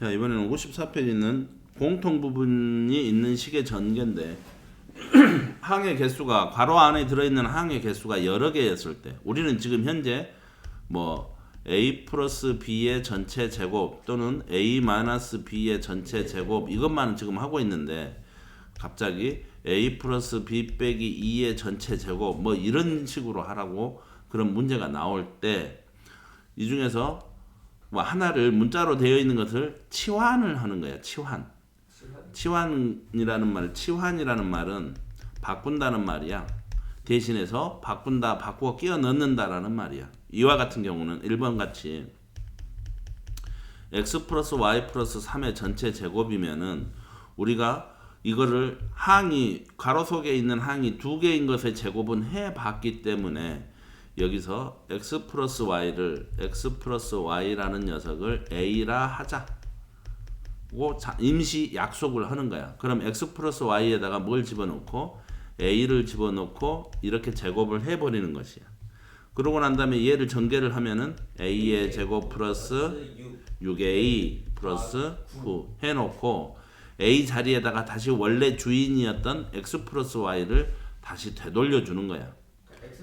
자 이번에는 54페이지 있는 공통 부분이 있는 식의 전개인데 항의 개수가 괄호 안에 들어있는 항의 개수가 여러 개였을 때 우리는 지금 현재 뭐 a 플러스 b의 전체 제곱 또는 a 마이너스 b의 전체 제곱 이것만 지금 하고 있는데 갑자기 a 플러스 b 빼기 2의 전체 제곱 뭐 이런 식으로 하라고 그런 문제가 나올 때 이 중에서 뭐 하나를 문자로 되어 있는 것을 치환을 하는 거야 치환. 치환 이라는 말 치환이라는 말은 바꾼다는 말이야. 대신해서 바꾼다 바꾸어 끼워 넣는다라는 말이야. 이와 같은 경우는 1번 같이 x 플러스 y 플러스 3의 전체 제곱이면은 우리가 이거를 항이 괄호 속에 있는 항이 두 개인 것의 제곱은 해 봤기 때문에 여기서 x 플러스 y를 x 플러스 y라는 녀석을 a라 하자. 고 자- 임시 약속을 하는 거야. 그럼 x 플러스 y에다가 뭘 집어넣고 a를 집어넣고 이렇게 제곱을 해버리는 것이야. 그러고 난 다음에 얘를 전개를 하면은 a의 제곱 플러스 6a 플러스 9 해놓고 a 자리에다가 다시 원래 주인이었던 x 플러스 y를 다시 되돌려 주는 거야.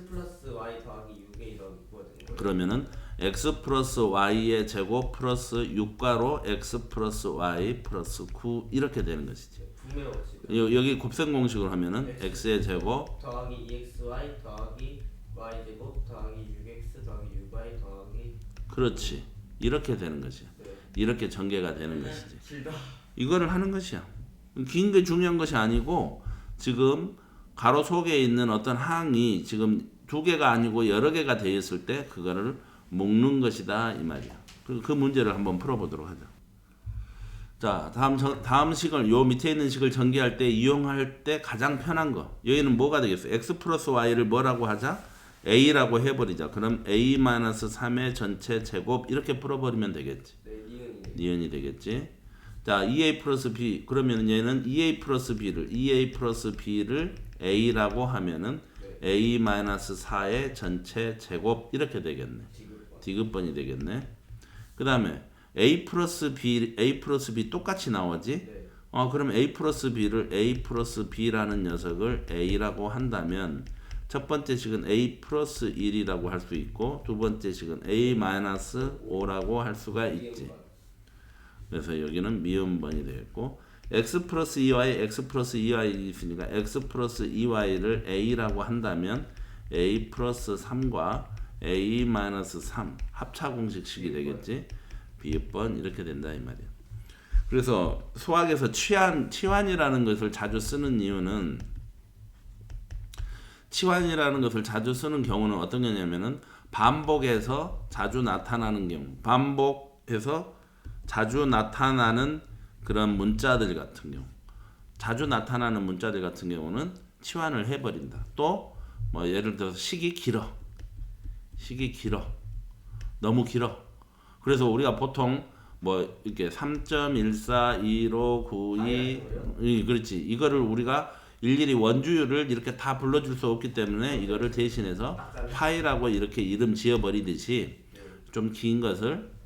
플러스 y 더하기 6에 넣은 거된 거예요. 그러면은 x 플러스 y의 제곱 플러스 6가로 x 플러스 y 플러스 9 이렇게 되는 것이지. 분명 없이 여- 여기 곱셈 공식으로 하면은 x의 제곱 더하기 2xy 더하기 y 제곱 더하기 6x 더하기 6y 더하기 그렇지 이렇게 되는 것이야. 네. 이렇게 전개가 되는 것이지. 길다. 이거를 하는 것이야. 긴 게 중요한 것이 아니고 지금 가로 속에 있는 어떤 항이 지금 두 개가 아니고 여러 개가 되어 있을 때 그거를 묶는 것이다 이 말이야. 그, 그 문제를 한번 풀어보도록 하자. 자 다음 저- 다음 식을 요 밑에 있는 식을 전개할 때 이용할 때 가장 편한 거 여기는 뭐가 되겠어? x 플러스 y를 뭐라고 하자? a라고 해버리자. 그럼 a 마이너스 3의 전체 제곱 이렇게 풀어버리면 되겠지. 네, 니은 이제 니은이 되겠지. 자, 2a 플러스 b 그러면 얘는 2a 플러스 b를 2a 플러스 b를 a라고 하면은 a 마이너스 4의 전체 제곱 이렇게 되겠네. 디귿번이 되겠네. 그 다음에 a 플러스 b a 플러스 b 똑같이 나오지. 네. 어 그럼 a 플러스 b를 a 플러스 b라는 녀석을 a라고 한다면 첫 번째 식은 a 플러스 1이라고 할 수 있고 두 번째 식은 a 마이너스 5라고 할 수가 있지. 그래서 여기는 미음번이 되겠고 x 플러스 2y x 플러스 2y 있으니까 x 플러스 2y를 a라고 한다면 a 플러스 3과 a 마이너스 3 합차 공식식이 되겠지? 비번 이렇게 된다 이 말이야. 그래서 수학에서 치환 치환이라는 것을 자주 쓰는 이유는 치환이라는 것을 자주 쓰는 경우는 어떤 거냐면은 반복해서 자주 나타나는 경우 반복해서 자주 나타나는 그런 문자들 같은 경우 자주 나타나는 문자들 같은 경우는 치환을 해버린다. 또 뭐 예를 들어서 식이 길어. 식이 길어. 너무 길어. 그래서 우리가 보통 뭐 이렇게 3.141592이 그렇지. 이거를 우리가 일일이 원주율을 이렇게 다 불러줄 수 없기 때문에 이거를 대신해서 파이라고 이렇게 이름 지어버리듯이 좀 긴 것을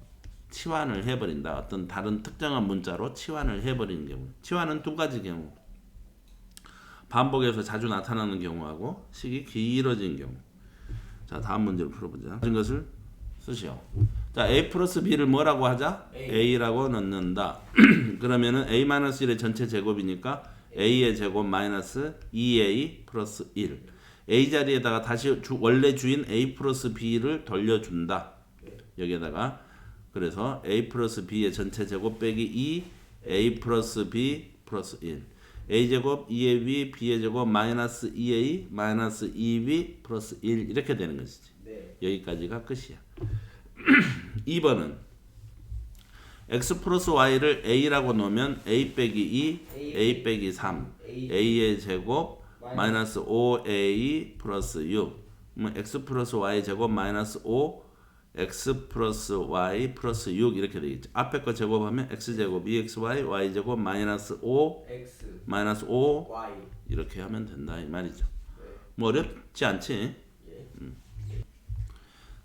치환을 해버린다. 어떤 다른 특정한 문자로 치환을 해버리는 경우. 치환은 두 가지 경우. 반복해서 자주 나타나는 경우하고 식이 길어진 경우. 자 다음 문제를 풀어보자. 이런 것을 쓰시오. 자 a 플러스 b를 뭐라고 하자? A. a라고 넣는다. 그러면은 a 마이너스 1의 전체 제곱이니까 a의 제곱 마이너스 2a 플러스 1. a 자리에다가 다시 주, 원래 주인 a 플러스 b를 돌려준다. 여기에다가 그래서 a 플러스 b의 전체 제곱 빼기 2 a 플러스 b 플러스 1 a 제곱 2ab b의 제곱 마이너스 2a 마이너스 2b 플러스 1 이렇게 되는 것이지. 네. 여기까지가 끝이야. 2번은 x 플러스 y를 a라고 놓으면 a 빼기 2 a 빼기 3 a의 제곱 마이너스 5a 플러스 6 그러면 x 플러스 y 제곱 마이너스 5 x 플러스 y 플러스 6 이렇게 되겠죠. 앞에 거 제곱하면 x 제곱 2xy y 제곱 마이너스 5 x 마이너스 5 y 이렇게 하면 된다 이 말이죠. 네. 뭐 어렵지 않지? 예.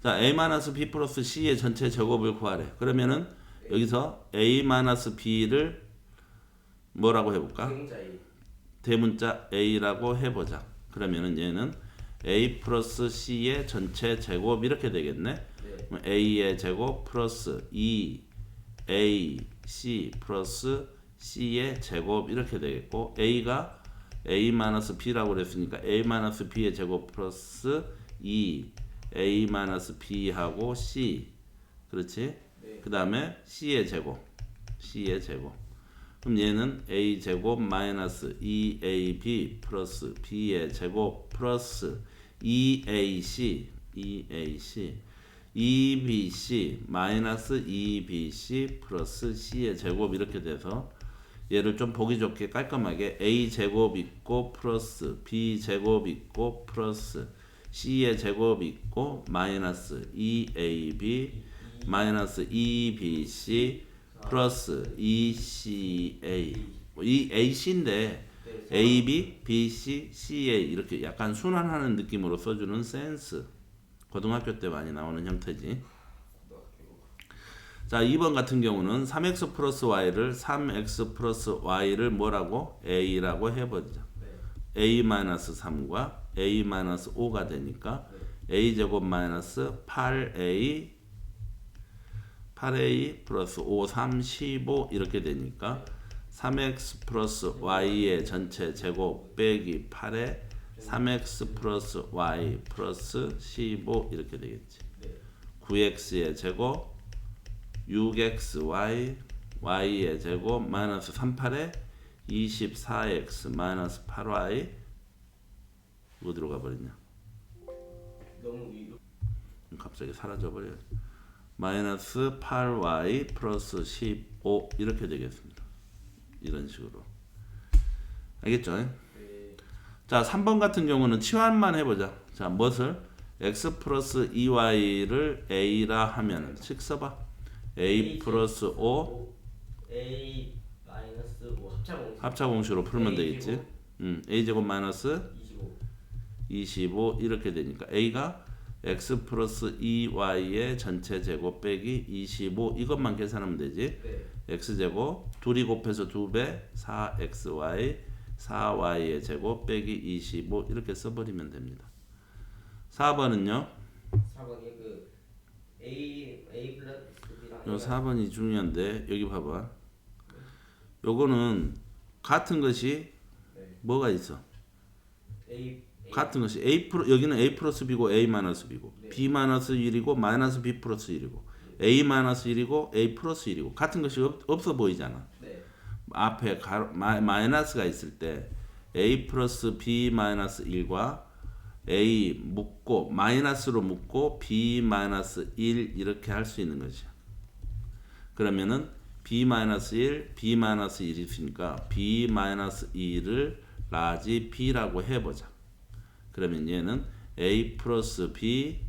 자 a 마이너스 b 플러스 c의 전체 제곱을 구하래. 그러면은 여기서 a 마이너스 b를 뭐라고 해볼까? 대문자 a라고 해보자. 그러면은 얘는 a 플러스 c의 전체 제곱 이렇게 되겠네. A의 제곱 플러스 2 a c 플러스 c의 제곱 이렇게 되겠고 a가 a 마이너스 b라고 그랬으니까 a 마이너스 b의 제곱 플러스 2 a 마이너스 b하고 c 그렇지? 네. 그 다음에 c의 제곱 c의 제곱 그럼 얘는 a 제곱 마이너스 2ab 플러스 b의 제곱 플러스 2ac 2ac 2bc 마이너스 2bc 플러스 c의 제곱 이렇게 돼서 얘를 좀 보기 좋게 깔끔하게 a 제곱 있고 플러스 b 제곱 있고 플러스 c의 제곱 있고 마이너스 2ab 마이너스 2bc 플러스 2ca 이 ac인데 네. ab, bc, ca 이렇게 약간 순환하는 느낌으로 써주는 센스 고등학교 때 많이 나오는 형태지 자 2번 같은 경우는 3x 플러스 y를 3x 플러스 y를 뭐라고? a라고 해보자 네. a 마이너스 3과 a 마이너스 5가 되니까 a 제곱 마이너스 8a 8a 플러스 5, 3, 15 이렇게 되니까 3x 플러스 y의 전체 제곱 빼기 8에 3x 플러스 y 플러스 15 이렇게 되겠지. 네. 9x의 제곱 6xy y의 제곱 마이너스 38에 24x 마이너스 8y 어디로 가버렸냐? 갑자기 사라져 버려. 마이너스 8y 플러스 15 이렇게 되겠습니다. 이런 식으로. 알겠죠? 네. 자, 3번 같은 경우는 치환만 해보자. 자, 무엇을? x 플러스 2y를 a라 하면 식 써봐. a 플러스 5 A 마이너스 5 합차 공식 합차 공식으로 풀면 A 되겠지. 제곱. 음, a 제곱 마이너스 25 25 이렇게 되니까 a가 x 플러스 2y의 전체 제곱 빼기 25 이것만 계산하면 되지. 네. x 제곱 둘이 곱해서 2배 4xy 4y의 제곱 빼기 25 이렇게 써버리면 됩니다. 4번은요. 4번이 그 A A 플러스 요 4번이 중요한데 여기 봐봐. 요거는 같은 것이 네. 뭐가 있어? A A 같은 것이 a 프로 여기는 a 플러스 b고 a 마이너스 b고 네. b 마이너스 1이고 마이너스 b 플러스 1이고 a 마이너스 1이고 a 플러스 1이고 같은 것이 없, 없어 보이잖아. 네. 앞에 가로, 마, 마이너스가 있을 때 a 플러스 b 마이너스 1과 a 묶고 마이너스로 묶고 b 마이너스 1 이렇게 할 수 있는 것이야. 그러면은 b 마이너스 1, b 마이너스 1이 있으니까 b 마이너스 2를 라지 b라고 해보자. 그러면 얘는 a 플러스 b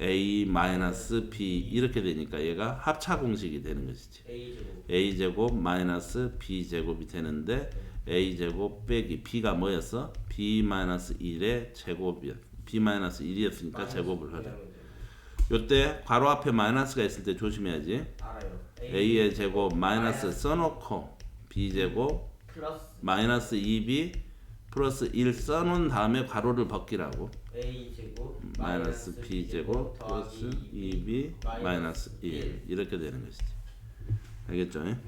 a 마이너스 b 이렇게 되니까 얘가 합차 공식이 되는 것이지. A 제곱 a 제곱 마이너스 b 제곱이 되는데 a 제곱 빼기 b가 뭐였어? b 마이너스 1의 제곱이었. b 마이너스 1이었으니까 제곱을 하자. 요때 괄호 앞에 마이너스가 있을 때 조심해야지. 알아요. a의 제곱 마이너스 써놓고 b 제곱 플러스 마이너스 2b 플러스 1 써놓은 다음에 괄호를 벗기라고. A 제곱 마이너스 b 제곱 플러스 더하기 2b 마이너스 1 이렇게 되는 것이지. 알겠죠? 네.